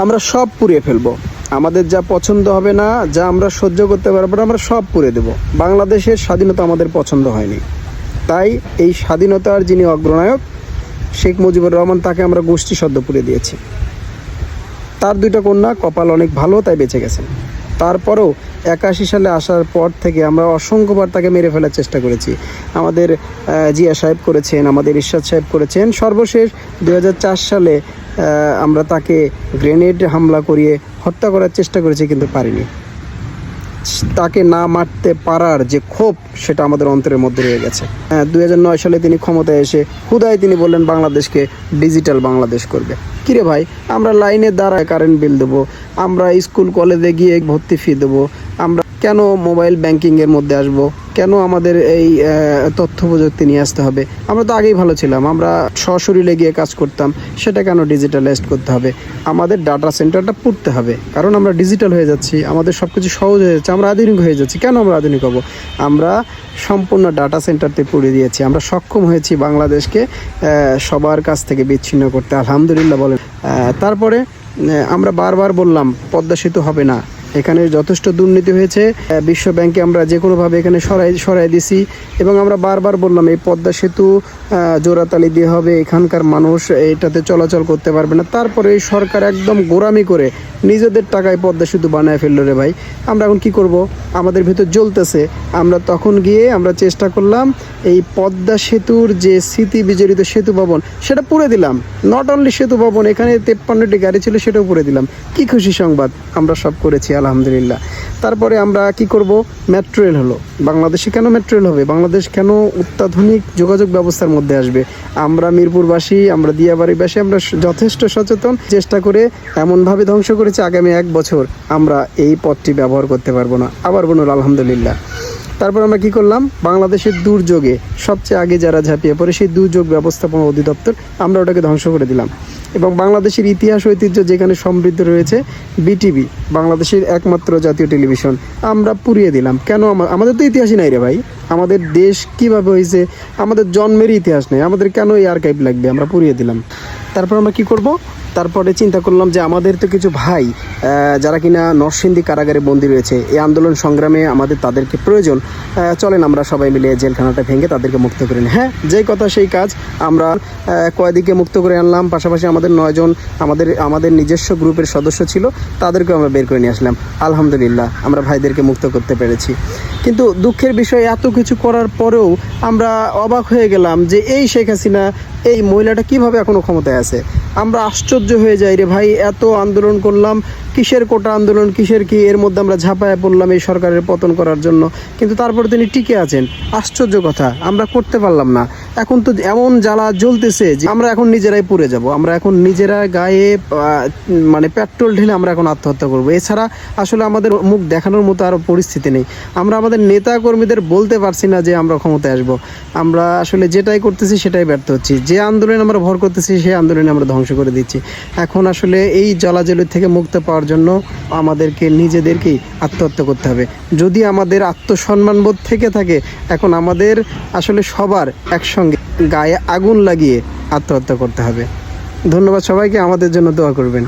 আমরা সব পুড়িয়ে ফেলব। আমাদের যা পছন্দ হবে না, যা আমরা সহ্য করতে পারব না, আমরা সব পুড়ে দেব। বাংলাদেশের স্বাধীনতা আমাদের পছন্দ হয়নি। তাই এই স্বাধীনতার যিনি অগ্রনায়ক, শেখ মুজিবুর রহমান, তাকে আমরা গোষ্ঠী সদ্য পুড়ে দিয়েছি। তার দুইটা কন্যা, কপাল অনেক ভালো, তাই বেঁচে গেছেন। তারপরেও একাশি সালে আসার পর থেকে আমরা অসংখ্যবার তাকে মেরে ফেলার চেষ্টা করেছি। আমাদের জিয়া সাহেব করেছেন, আমাদের ইরশাদ সাহেব করেছেন। সর্বশেষ দু হাজার চার সালে আমরা তাকে গ্রেনেড হামলা করিয়ে হত্যা করার চেষ্টা করেছি কিন্তু পারিনি। তাকে না মারতে পারার যে ক্ষোভ, সেটা আমাদের অন্তরের মধ্যে রয়ে গেছে। হ্যাঁ দু হাজার নয় সালে তিনি ক্ষমতায় এসে হুদায় তিনি বললেন, বাংলাদেশকে ডিজিটাল বাংলাদেশ করবে। কিরে ভাই, আমরা লাইনে দাঁড়ায় কারেন্ট বিল দেবো, আমরা স্কুল কলেজে গিয়ে ভর্তি ফি দেবো, আমরা কেন মোবাইল ব্যাংকিংয়ের মধ্যে আসব? কেন আমাদের এই তথ্য প্রযুক্তি নিয়ে আসতে হবে? আমরা তো আগেই ভালো ছিলাম, আমরা সশরীরে গিয়ে কাজ করতাম, সেটা কেন ডিজিটালাইজড করতে হবে? আমাদের ডাটা সেন্টারটা পড়তে হবে, কারণ আমরা ডিজিটাল হয়ে যাচ্ছি, আমাদের সব কিছু সহজ হয়ে যাচ্ছে, আমরা আধুনিক হয়ে যাচ্ছি। কেন আমরা আধুনিক হব? আমরা সম্পূর্ণ ডাটা সেন্টারতে পড়ে দিয়েছি, আমরা সক্ষম হয়েছি বাংলাদেশকে সবার কাছ থেকে বিচ্ছিন্ন করতে, আলহামদুলিল্লাহ বলেন। তারপরে আমরা বারবার বললাম, পদ্মা সেতু হবে না। এখানে যথেষ্ট দুর্নীতি হয়েছে। বিশ্ব ব্যাংকে আমরা যে কোনোভাবে এখানে সরাই সরাই দিছি এবং আমরা বারবার বললাম এই পদ্মা সেতু আহ, জোড়াতালি দিয়ে হবে এখানকার মানুষ এটাতে চলাচল করতে পারবে না। তারপরে এই সরকার একদম গোরামি করে নিজেদের টাকায় পদ্মা সেতু বানায় ফেলল রে ভাই। আমরা এখন কি করব? আমাদের ভিতর জ্বলতেছে। আমরা তখন গিয়ে আমরা চেষ্টা করলাম এই পদ্মা সেতুর যে স্মৃতি বিজড়িত সেতু ভবন, সেটা পুড়ে দিলাম। নট অনলি সেতু ভবন, এখানে তেপ্পান্নটি গাড়ি ছিল, সেটাও পুড়ে দিলাম। কি খুশি সংবাদ, আমরা সব করেছি, আলহামদুলিল্লাহ। তারপরে আমরা কি করব? মেট্রো রেল হলো। বাংলাদেশে কেন মেট্রো রেল হবে? বাংলাদেশ কেন অত্যাধুনিক যোগাযোগ ব্যবস্থার মধ্যে আসবে? আমরা মিরপুরবাসী, আমরা দিয়াবাড়িবাসী, আমরা যথেষ্ট সচেতন। চেষ্টা করে এমনভাবে ধ্বংস করেছি আগামী এক বছর। আমরা এই পথটি ব্যবহার করতে পারব না। আবার বলুন, আলহামদুলিল্লাহ। তারপর আমরা কি করলাম? বাংলাদেশের দুর্যোগে সবচেয়ে আগে যারা ঝাঁপিয়ে পড়ে সেই দুর্যোগ ব্যবস্থাপনা অধিদপ্তর, আমরা ওটাকে ধ্বংস করে দিলাম। এবং বাংলাদেশের ইতিহাস, ঐতিহ্য যেখানে সমৃদ্ধ রয়েছে, বিটিভি, বাংলাদেশের একমাত্র জাতীয় টেলিভিশন, আমরা পুড়িয়ে দিলাম। কেন আমাদের তো ইতিহাসই নাই রে ভাই। আমাদের দেশ কীভাবে হয়েছে আমাদের জন্মেরই ইতিহাস নেই। আমাদের কেন এই আর্কাইভ লাগবে? আমরা পুড়িয়ে দিলাম। তারপর আমরা কি করব? তারপরে চিন্তা করলাম যে আমাদের তো কিছু ভাই যারা কিনা নরসিংদী কারাগারে বন্দী রয়েছে, এই আন্দোলন সংগ্রামে আমাদের তাদেরকে প্রয়োজন। চলেন আমরা সবাই মিলে জেলখানাটা ভেঙে তাদেরকে মুক্ত করে নিই। হ্যাঁ যেই কথা সেই কাজ, আমরা কয়েদিকে মুক্ত করে আনলাম। পাশাপাশি আমাদের নয়জন আমাদের আমাদের নিজস্ব গ্রুপের সদস্য ছিল, তাদেরকেও আমরা বের করে নিয়ে আসলাম। আলহামদুলিল্লাহ, আমরা ভাইদেরকে মুক্ত করতে পেরেছি। কিন্তু দুঃখের বিষয়, এত কিছু করার পরেও আমরা অবাক হয়ে গেলাম যে এই শেখ হাসিনা এই মহিলাটা কীভাবে এখনও ক্ষমতায় আছে? আমরা আশ্চর্য হয়ে যাই রে ভাই, এত আন্দোলন করলাম, কিসের কোটা আন্দোলন, কিসের কি, এর মধ্যে আমরা ঝাঁপায় পড়লাম এই সরকারের পতন করার জন্য। কিন্তু তারপর তিনি টিকে আছেন। আশ্চর্য কথা, আমরা করতে পারলাম না। এখন তো এমন জ্বালা জ্বলতেছে যে আমরা এখন নিজেরাই পুড়ে যাব। আমরা এখন নিজেরা গায়ে মানে পেট্রোল ঢেলে আমরা এখন আত্মহত্যা করব। এছাড়া আসলে আমাদের মুখ দেখানোর মতো আর পরিস্থিতি নেই। আমরা আমাদের নেতা কর্মীদের বলতে পারছি না যে আমরা ক্ষমতায় আসব। আমরা আসলে যেটাই করতেছি সেটাই ব্যর্থ হচ্ছি। যে আন্দোলনে আমরা ভর করতেছি, সেই আন্দোলনে আমরা ধ্বংস করে দিচ্ছি। এখন আসলে এই জলাজলের থেকে মুক্ত পাওয়ার জন্য আমাদেরকে, নিজেদেরকেই আত্মহত্যা করতে হবে। যদি আমাদের আত্মসম্মানবোধ থেকে থাকে, এখন আমাদের আসলে সবার একসঙ্গে গায়ে আগুন লাগিয়ে আত্মহত্যা করতে হবে। ধন্যবাদ সবাইকে, আমাদের জন্য দোয়া করবেন।